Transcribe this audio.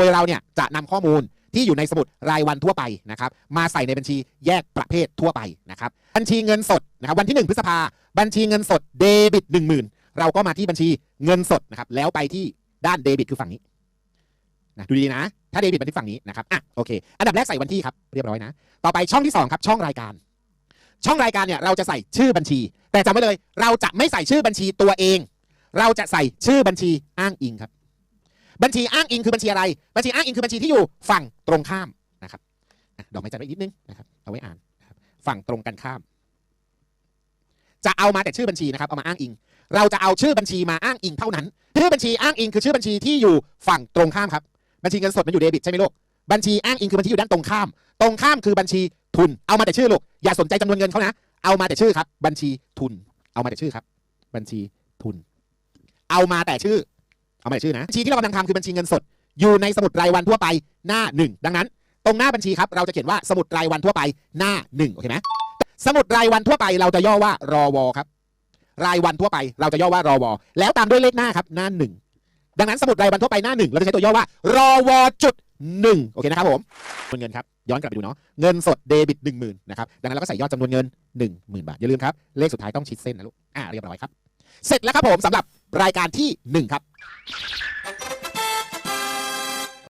โดยเราเนี่ยจะนำข้อมูลที่อยู่ในสมุดรายวันทั่วไปนะครับมาใส่ในบัญชีแยกประเภททั่วไปนะครับบัญชีเงินสดนะครับวันที่ 1 พฤษภาบัญชีเงินสดเดบิต 10,000 เราก็มาที่บัญชีเงินสดนะครับแล้วไปที่ด้านเดบิตคือฝั่งนี้นะดูดีนะ ถ้าเดบิตมาที่ฝั่งนี้นะครับอะโอเคอันดับแรกใส่วันที่ครับเรียบร้อยนะ ต่อไปช่องที่สองครับ ช่องรายการ ช่องรายการเนี่ยเราจะใส่ชื่อบัญชี แต่จำไว้เลย เราจะไม่ใส่ชื่อบัญชีตัวเอง เราจะใส่ชื่อบัญชีอ้างอิงครับ บัญชีอ้างอิงคือบัญชีอะไร บัญชีอ้างอิงคือบัญชีที่อยู่ฝั่งตรงข้ามนะครับดอกไม้จันทร์ไว้อีกนิดนึงนะครับเอาไว้อ่านฝั่งตรงกันข้าม จะเอามาแต่ชื่อบัญชีนะครับเอามาอ้างอิง เราจะเอาชื่อบัญชีมาอ้างอิงเท่านั้น ชื่อบัญชีอ้างอิงคือชื่อบัญชีที่อยู่ฝั่งตรงข้ามครับบัญชีเงินสดมันอยู่เดบิตใช่ไหมลูกบัญชีอ้างอิงคือบัญชีอยู่ด้านตรงข้าม ตรงข้ามคือบัญชีทุน เอามาแต่ชื่อลูกอย่าสนใจจำนวนเงินเขานะ เอามาแต่ชื่อครับ บัญชีทุน เอามาแต่ชื่อครับ บัญชีทุน เอามาแต่ชื่อ เอามาแต่ชื่อนะบัญชีที่เรากำลังทำคือบัญชีเงินสด อยู่ในสมุดรายวันทั่วไปหน้าหนึ่งดังนั้น ตรงหน้าบัญชีครับเราจะเขียนว่าสมุดรายวันทั่วไปหน้าหนึ่งโอเคไหมสมุดรายวันทั่วไปเราจะย่อว่ารอวครับรายวันทั่วไปเราจะย่อว่ารอวแล้วตามด้วยเลขหน้าครับหน้าหนึ่งดังนั้นสมุดรายวันทั่วไปหน้าหนึ่งเราจะใช้ตัวย่อว่ารอวจุดหนึ่งโอเคนะครับผมจำนวนเงินครับย้อนกลับไปดูเนาะเงินสดเดบิตหนึ่งหมื่นนะครับดังนั้นเราก็ใส่ยอดจำนวนเงินหนึ่งหมื่นบาทอย่าลืมครับเลขสุดท้ายต้องชิดเส้นนะลูกอ่าเรียบร้อยครับ เสร็จแล้วครับผมสำหรับรายการที่หนึ่งครับ you